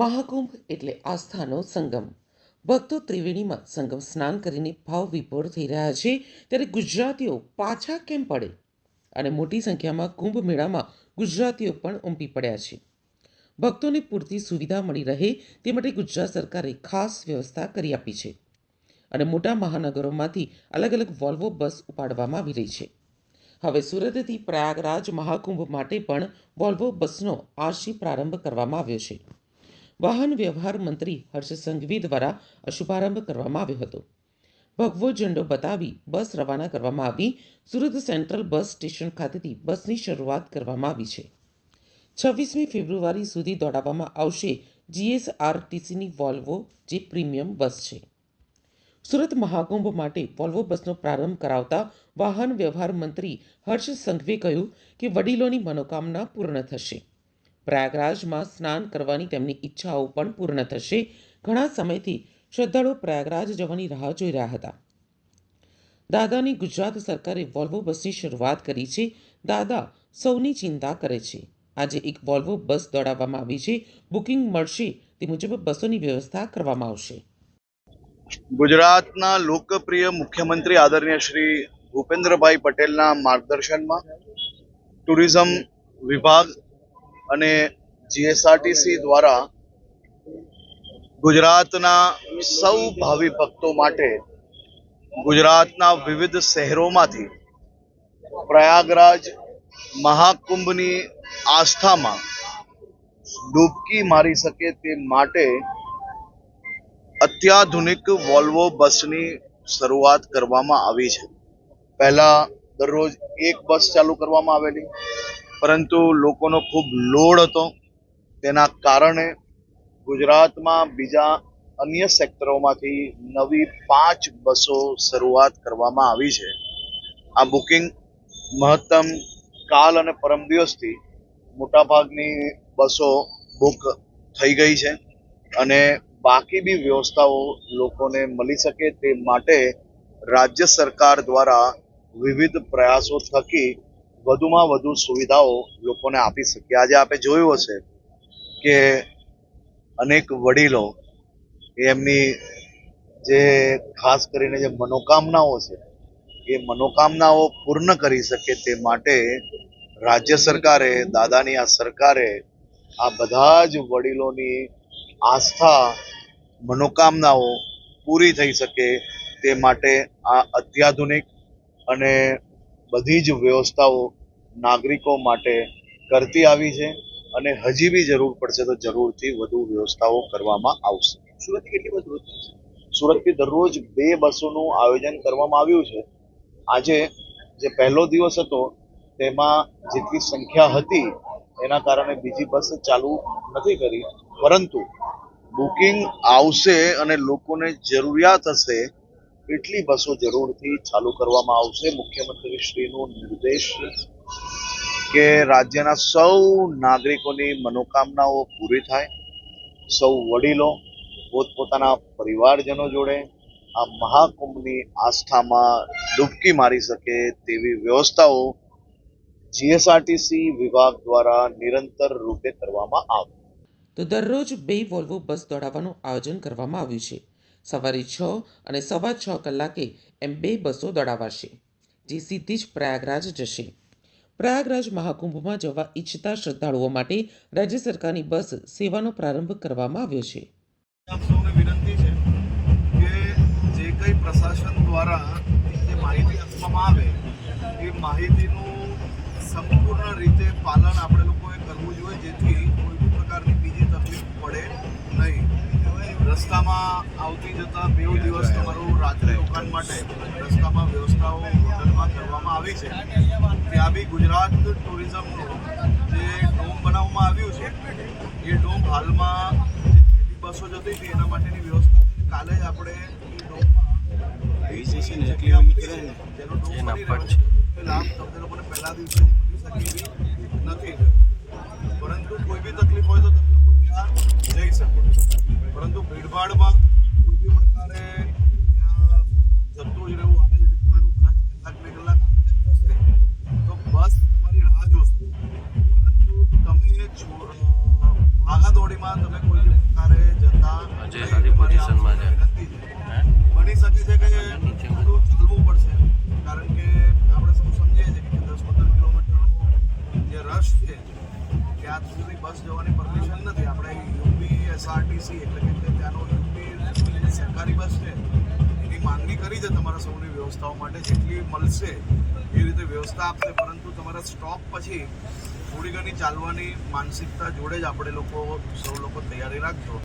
મહાકુંભ એટલે આસ્થાનો સંગમ. ભક્તો ત્રિવેણીમાં સંગમ સ્નાન કરીને ભાવ વિભોર થઈ રહ્યા છે ત્યારે ગુજરાતીઓ પાછા કેમ પડે? અને મોટી સંખ્યામાં કુંભ મેળામાં ગુજરાતીઓ પણ ઉમટી પડ્યા છે. ભક્તોને પૂરતી સુવિધા મળી રહે તે માટે ગુજરાત સરકારે ખાસ વ્યવસ્થા કરી આપી છે. અને મોટા મહાનગરોમાંથી અલગ અલગ વોલ્વો બસ ઉપાડવામાં આવી રહી છે. હવે સુરતથી પ્રયાગરાજ મહાકુંભ માટે પણ વોલ્વો બસનો આજથી પ્રારંભ કરવામાં આવ્યો છે. વાહન વ્યવહાર મંત્રી હર્ષ સંઘવી દ્વારા શુભારંભ કરવામાં આવ્યો હતો. ભગવો ઝંડો બતાવી બસ રવાના કરવામાં આવી. સુરત સેન્ટ્રલ બસ સ્ટેશન ખાતેથી બસની શરૂઆત કરવામાં આવી છે. છવ્વીસમી ફેબ્રુઆરી સુધી દોડાવવામાં આવશે જીએસઆરટીસીની વોલ્વો, જે પ્રીમિયમ બસ છે. સુરત મહાકુંભ માટે વોલ્વો બસનો પ્રારંભ કરાવતા વાહન વ્યવહાર મંત્રી હર્ષ સંઘવીએ કહ્યું કે વડીલોની મનોકામના પૂર્ણ થશે. પ્રયાગરાજમાં સ્નાન કરવાની તેમની ઈચ્છાઓ પણ પૂર્ણ થશે. ઘણા સમયથી શ્રદ્ધાળુઓ પ્રયાગરાજ જવાની રાહ જોઈ રહ્યા હતા. દાદાની ગુજરાત સરકારે વોલ્વો બસની શરૂઆત કરી છે. દાદા, સૌની ચિંતા કરે છે. આજે એક વોલ્વો બસ દોડાવવામાં આવી છે. બુકિંગ મળશે તે મુજબ બસોની વ્યવસ્થા કરવામાં આવશે. ગુજરાતના લોકપ્રિય મુખ્યમંત્રી આદરણીય શ્રી ભૂપેન્દ્રભાઈ પટેલના માર્ગદર્શનમાં ટુરિઝમ વિભાગ અને જીએસઆરટીસી દ્વારા ગુજરાતના સૌ ભાવિ ભક્તો માટે ગુજરાતના વિવિધ શહેરોમાંથી પ્રયાગરાજ મહાકુંભની આસ્થામાં ડૂબકી મારી શકે તે માટે અત્યાધુનિક વોલ્વો બસની શરૂઆત કરવામાં આવી છે. પહેલા દરરોજ એક બસ ચાલુ કરવામાં આવેલી. પરંતુ લોકોનો ખૂબ લોડ હતો. તેના કારણે ગુજરાતમાં બીજા અન્ય સેક્ટરોમાંથી નવી પાંચ બસો શરૂઆત કરવામાં આવી છે. આ બુકિંગ મહત્તમ કાલ અને પરમ દિવસથી મોટાભાગની બસો બુક થઈ ગઈ છે અને બાકી બી વ્યવસ્થાઓ લોકોને મળી શકે તે માટે રાજ્ય સરકાર દ્વારા વિવિધ પ્રયાસો થકી વધુમાં વધુ સુવિધાઓ લોકોને આપી શકીએ. આજે આપણે જોયું હશે કે અનેક વડીલો એમની જે ખાસ કરીને જે મનોકામનાઓ છે, એ મનોકામનાઓ પૂર્ણ કરી શકે તે માટે રાજ્ય સરકારે, દાદાની આ સરકારે આ બધા જ વડીલોની આસ્થા, મનોકામનાઓ પૂરી થઈ શકે તે માટે આ અત્યાધુનિક અને બધી જ વ્યવસ્થાઓ નાગરિકો માટે કરતી આવી છે અને હજી બી જરૂર પડશે તો જરૂરથી વધુ વ્યવસ્થાઓ કરવામાં આવશે. સુરતથી કેટલી બસ રોજ સુરતથી દરરોજ બે બસોનું આયોજન કરવામાં આવ્યું છે. આજે જે પહેલો દિવસ હતો તેમાં જેટલી સંખ્યા હતી એના કારણે બીજી બસ ચાલુ નથી કરી. પરંતુ બુકિંગ આવશે અને લોકોને જરૂરિયાત હશે એટલી બસો જરૂરથી ચાલુ કરવામાં આવશે? મુખ્યમંત્રી શ્રીનો નિર્દેશ કે રાજ્યના સૌ નાગરિકોની મનોકામનાઓ પૂરી થાય. સૌ વડીલો, પોતપોતાના પરિવારજનો જોડે આ મહાકુંભની આસ્થામાં ડૂબકી મારી શકે તેવી વ્યવસ્થાઓ જીએસઆરટીસી વિભાગ દ્વારા નિરંતર રૂપે કરવામાં આવે. તો દરરોજ બે વોલ્વો બસ દોડાવવાનું આયોજન કરવામાં આવ્યું છે. સવારે છ અને સવા છ કલાકે એમ બે બસો દોડાવાશે, જે સીધી જ પ્રયાગરાજ જશે. પ્રયાગરાજ મહાકુંભમાં જવા ઈચ્છતા શ્રદ્ધાળુઓ માટે રાજ્ય સરકારની બસ સેવાનો પ્રારંભ કરવામાં આવ્યો છે. વિનંતી છે કે જે કંઈ પ્રશાસન દ્વારા જે માહિતી આપવામાં આવે, એ માહિતીનું સંપૂર્ણ રીતે પાલન આપણે લોકોએ કરવું જોઈએ, જેથી કોઈ બી પ્રકારની બીજી તકલીફ પડે રસ્તામાં આવતી જતા બે દિવસ તમારું રાત્રે રોકાણ માટે રસ્તામાં વ્યવસ્થાઓ હોટલમાં કરવામાં આવી છે. ત્યાં બી ગુજરાત ટુરિઝમનું જે ડોમ બનાવવામાં આવ્યું છે એ ડોમ હાલમાં બસો જતી હતી એના માટેની વ્યવસ્થા કાલે જ આપણે જેનો ડોમ બની રહ્યો છે. લાભ તમને લોકોને પહેલા દિવસે નથી પરંતુ ભીડભાડમાં કોઈ બી પ્રકારે ત્યાં જતું જ રહેવું આવે કલાક બે કલાક આમ તો બસ તમારી રાહ જોશે. પરંતુ તમે ભાગાદોડીમાં તમે કોઈ બી પ્રકારે જતા. બની શકે છે કે થોડું ચાલવું પડશે. કારણ કે આપણે સૌ સમજીએ છીએ કે દસ પંદર કિલોમીટરનો જે રશ છે ત્યાં સુધી બસ જવાની પરમિશન નથી. આપણે યુપી એસઆરટીસી એટલે છે તમારા સૌની વ્યવસ્થાઓ માટે જેટલી મળશે એ રીતે વ્યવસ્થા આપશે, પરંતુ તમારા સ્ટોપ પછી થોડી ઘણી ચાલવાની માનસિકતા જોડે જ આપણે લોકો, સૌ લોકો તૈયારી રાખજો.